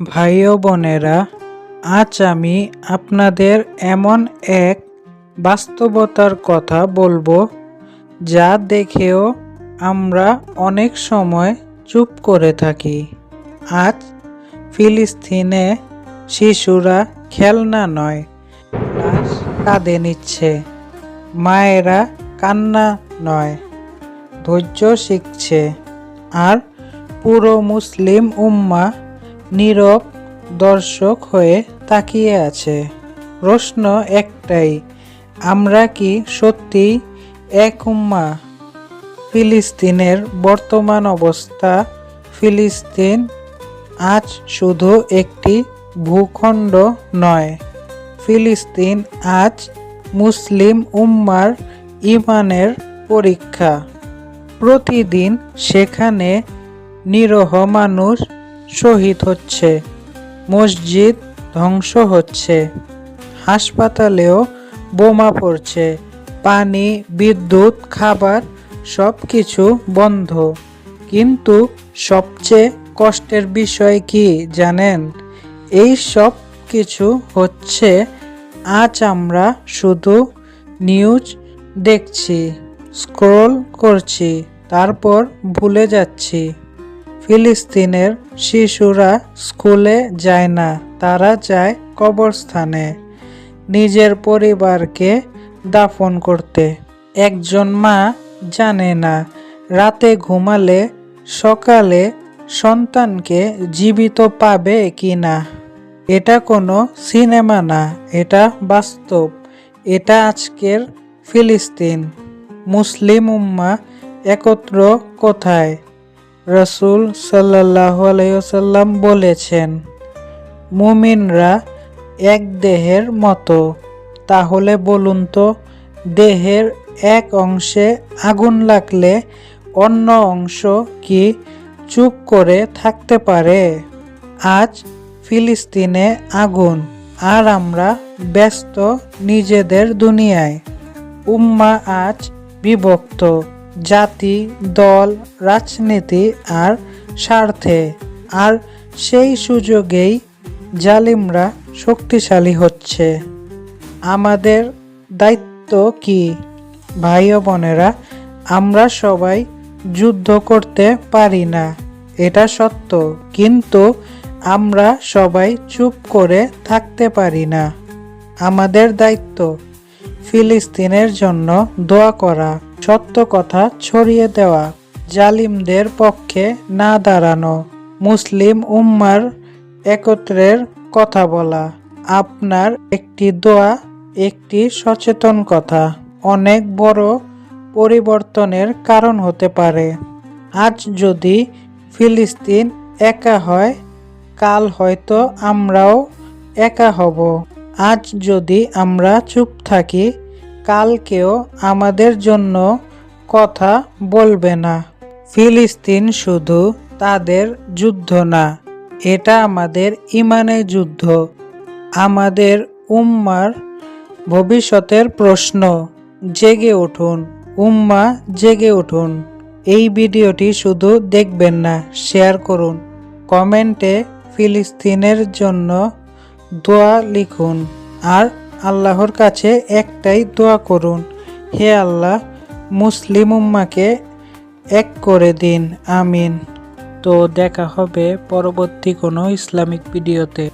ভাই বোনেরা, আজ আমি আপনাদের এমন এক বাস্তবতার কথা বলব যা দেখেও আমরা অনেক সময় চুপ করে থাকি। আজ ফিলিস্তিনে শিশুরা খেলনা নয় কাঁদে নিচ্ছে, মায়েরা কান্না নয়, ধৈর্য শিখছে, আর পুরো মুসলিম উম্মা নীরব দর্শক হয়ে তাকিয়ে আছে। প্রশ্ন একটাই, আমরা কি সত্যি এক উম্মা? ফিলিস্তিনের বর্তমান অবস্থা, ফিলিস্তিন আজ শুধু একটি ভূখণ্ড নয়, ফিলিস্তিন আজ মুসলিম উম্মার ইমানের পরীক্ষা। প্রতিদিন সেখানে নিরহ মানুষ শহীদ হচ্ছে, মসজিদ ধ্বংস হচ্ছে, হাসপাতালেও বোমা পড়ছে, পানি, বিদ্যুৎ, খাবার সব কিছু বন্ধ। কিন্তু সবচেয়ে কষ্টের বিষয় কি জানেন? এই সব কিছু হচ্ছে, আজ আমরা শুধু নিউজ দেখছি, স্ক্রল করছি, তারপর ভুলে যাচ্ছি। ফিলিস্তিনের শিশুরা স্কুলে যায় না, তারা যায় কবরস্থানে। নিজের পরিবারকে দাফন করতে। একজন মা জানে না, রাতে ঘুমালে সকালে সন্তানকে জীবিত পাবে কি না। এটা কোনো সিনেমা না, এটা বাস্তব। এটা আজকের ফিলিস্তিন। মুসলিম উম্মা একত্র কোথায়? রসুল সাল্লাহ আলাইসাল্লাম বলেছেন, মুমিনরা এক দেহের মতো। তাহলে বলুন তো, দেহের এক অংশে আগুন লাগলে অন্য অংশ কি চুপ করে থাকতে পারে? আজ ফিলিস্তিনে আগুন, আর আমরা ব্যস্ত নিজেদের দুনিয়ায়। উম্মা আজ বিভক্ত। জাতি, দল, রাজনীতি আর স্বার্থে। আর সেই সুযোগেই জালিমরা শক্তিশালী হচ্ছে। আমাদের দায়িত্ব কি? ভাই বোনেরা, আমরা সবাই যুদ্ধ করতে পারি না, এটা সত্য। কিন্তু আমরা সবাই চুপ করে থাকতে পারি না। আমাদের দায়িত্ব ফিলিস্তিনের জন্য দোয়া করা। সত্য কথা ছড়িয়ে দেওয়া। জালিমদের পক্ষে না দাঁড়ানো। মুসলিম উম্মার একত্রের কথা বলা। আপনার একটি দোয়া, একটি সচেতন কথা। অনেক বড় পরিবর্তনের কারণ হতে পারে। আজ যদি ফিলিস্তিন একা হয়, কাল হয়তো আমরাও একা হব। আজ যদি আমরা চুপ থাকি কালকেও আমাদের জন্য কথা বলবে না। ফিলিস্তিন শুধু তাদের যুদ্ধ না, এটা আমাদের ইমানের যুদ্ধ। আমাদের উম্মার ভবিষ্যতের প্রশ্ন, জেগে উঠুন, উম্মা জেগে উঠুন। এই ভিডিওটি শুধু দেখবেন না, শেয়ার করুন। কমেন্টে ফিলিস্তিনের জন্য দোয়া লিখুন। আর আল্লাহর কাছে একটাই দোয়া করুন। হে আল্লাহ, মুসলিম উম্মাকে এক করে দিন। আমিন। তো দেখা হবে পরবর্তী কোনো ইসলামিক ভিডিওতে।